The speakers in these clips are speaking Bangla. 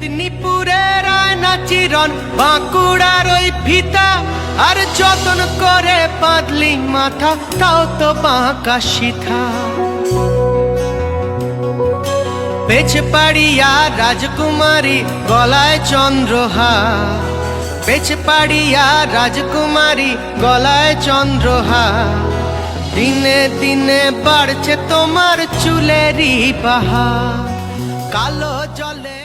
মেদিনীপুরের আয়না চিরন বাঁকুড়ার ওই ফিতা। আর যতন করে পাতলি মাথা, তাও তো বাঁকা সিথা পেছ পাড়িয়া রাজকুমারী গলায় চন্দ্রহার। পেছ পাড়িয়া রাজকুমারী গলায় চন্দ্রহার। দিনে দিনে বাড়ছে তোমার চুলেরই বাহার কালো জলে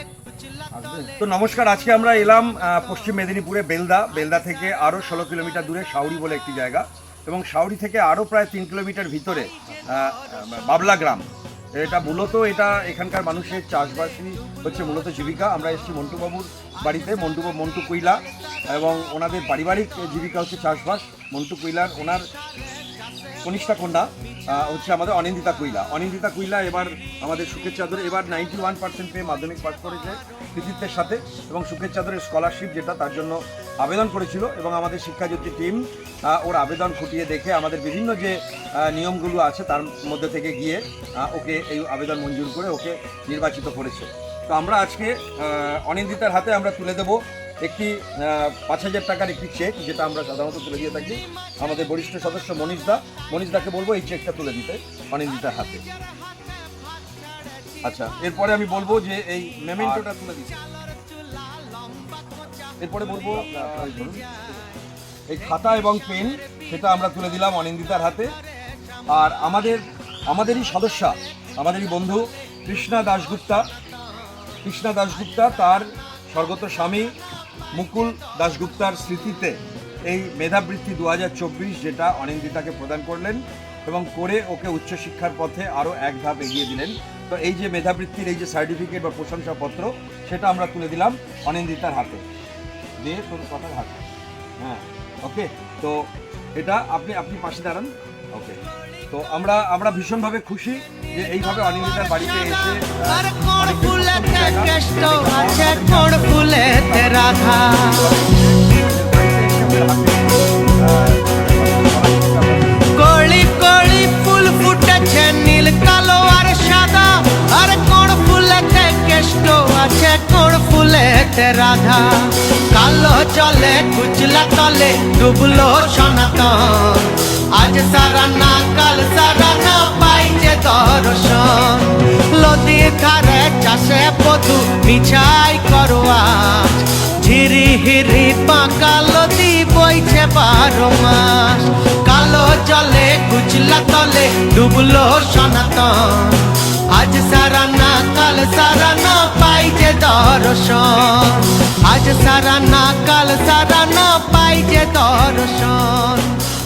তো নমস্কার, আজকে আমরা এলাম পশ্চিম মেদিনীপুরে বেলদা। বেলদা থেকে আরও ষোলো কিলোমিটার দূরে সাউরি বলে একটি জায়গা এবং সাউরি থেকে আরও প্রায় তিন কিলোমিটার ভিতরে বাবলা গ্রাম। এটা মূলত এটা এখানকার মানুষের চাষবাসই হচ্ছে মূলত জীবিকা। আমরা এসেছি মন্টুবাবুর বাড়িতে মন্টু মন্টু কুইলা এবং ওনাদের পারিবারিক জীবিকা হচ্ছে চাষবাস। মন্টু কুইলার ওনার কনিষ্ঠা কন্যা হচ্ছে আমাদের অনিন্দিতা কুইলা। অনিন্দিতা কুইলা এবার আমাদের সুখের চাদরে এবার নাইনটি ওয়ান পার্সেন্ট পেয়ে মাধ্যমিক পাস করেছে কৃতিত্বের সাথে এবং সুখের চাদরের স্কলারশিপ যেটা তার জন্য আবেদন করেছিল এবং আমাদের শিক্ষাজ্যোতি টিম ওর আবেদন খুঁটিয়ে দেখে আমাদের বিভিন্ন যে নিয়মগুলো আছে তার মধ্যে থেকে গিয়ে ওকে এই আবেদন মঞ্জুর করে ওকে নির্বাচিত করেছে। তো আমরা আজকে অনিন্দিতার হাতে আমরা তুলে দেবো একটি পাঁচ হাজার টাকার একটি চেক যেটা আমরা সাধারণত তুলে দিয়ে থাকি। আমাদের বরিষ্ঠ সদস্য মনীষ দা। মনীষ দাকে বলব এই চেকটা তুলে দিতে অনিন্দিতার হাতে। আচ্ছা এরপরে আমি বলব যে এই মেমেন্টোটা তুলে দিতে। এরপরে বলব এই এই খাতা এবং পেন সেটা আমরা তুলে দিলাম অনিন্দিতার হাতে। আর আমাদের আমাদেরই সদস্যা আমাদেরই বন্ধু কৃষ্ণা দাশগুপ্তা। কৃষ্ণা দাশগুপ্তা তার স্বর্গত স্বামী মুকুল দাশগুপ্তার স্মৃতিতে এই মেধাবৃত্তি দু হাজার চব্বিশ যেটা অনিন্দিতাকে প্রদান করলেন এবং করে ওকে উচ্চশিক্ষার পথে আরও এক ধাপ এগিয়ে দিলেন। তো এই যে মেধাবৃত্তির এই যে সার্টিফিকেট বা প্রশংসাপত্র, সেটা আমরা তুলে দিলাম অনিন্দিতার হাতে। দিয়ে তোর কথার হাতে। হ্যাঁ ওকে তো এটা আপনি আপনি পাশে দাঁড়ান। ওকে তো আমরা আমরা ভীষণভাবে খুশি যে এইভাবে অনিন্দিতার বাড়িতে এসে রাধা? কলি কলি ফুল ফুটেছে নীল কালো আর সাদা। আর কোন ফুলেতে কেষ্ট আছে? কোন ফুলেতে রাধা? কালো জলে কুচলা তলে ডুবলো সনাতন। আজ সারা না কাল সারা না পাই যে দর্শন। লদি ধারে চাষে বধু মিছাই করো ঝিরি হিরি পাকা লদি বইছে বারো মাস। কালো জলে কুচলা তলে ডুবলো সনাতন। আজ সারা না কাল সারা না পাই যে দর্শন। আজ সারা না কাল সারা না পাই যে দর্শন।